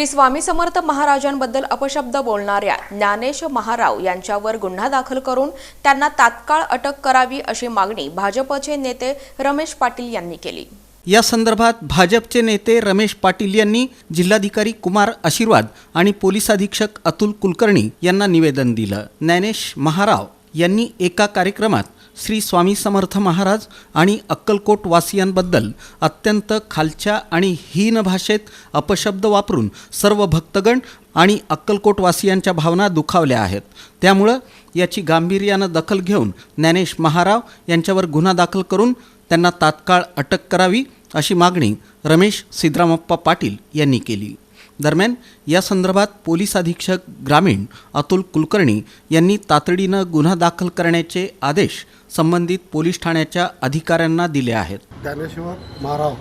श्री स्वामी समर्थ महाराजांबद्दल अपशब्द बोलणाऱ्या ज्ञानेश महाराव यांच्यावर गुन्हा दाखल करून त्यांना तात्काळ अटक करावी अशी मागणी भाजपचे नेते रमेश पाटील यांनी केली. या संदर्भात भाजपचे नेते रमेश पाटील यांनी जिल्हाधिकारी कुमार आशीर्वाद आणि पोलीस अधीक्षक अतुल कुलकर्णी यांना निवेदन दिलं. ज्ञानेश महाराव यांनी एका कार्यक्रमात श्री स्वामी समर्थ महाराज आणि अक्कलकोट वासियांबद्दल अत्यंत खालच्या आणि हीन भाषेत अपशब्द वापरून सर्व भक्तगण आणि अक्कलकोट वासियांच्या भावना दुखावल्या आहेत. त्यामुळं याची गांभीर्यानं दखल घेऊन ज्ञानेश महाराव यांच्यावर गुन्हा दाखल करून त्यांना तात्काळ अटक करावी अशी मागणी रमेश सिद्धरामप्पा पाटील यांनी केली. दरम्यान या संदर्भात पोलीस अधीक्षक ग्रामीण अतुल कुलकर्णी यांनी तातडीनं गुन्हा दाखल करण्याचे आदेश संबंधित पोलीस ठाण्याच्या अधिकाऱ्यांना दिले आहेत. ज्ञानेश्वर महाराव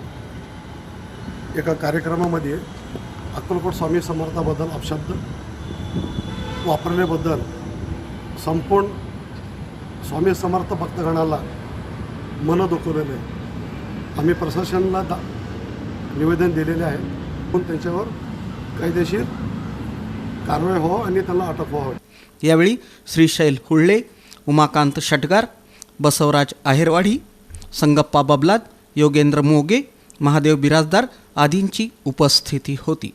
एका कार्यक्रमामध्ये अक्कलकोट स्वामी समर्थाबद्दल अपशब्द वापरल्याबद्दल संपूर्ण स्वामी समर्थ भक्तगणाला मन दुखवलेलं आहे. आम्ही प्रशासनाला दा निवेदन दिलेले आहे. पण त्यांच्यावर कायदेशीर कारवाई व्हावं आणि त्यांना अटक व्हावी. यावेळी श्रीशैल हुळ्ळे उमाकांत षटगार बसवराज आहेरवाडी संगप्पा बबलाद योगेंद्र मोगे महादेव बिराजदार आदींची उपस्थिती होती.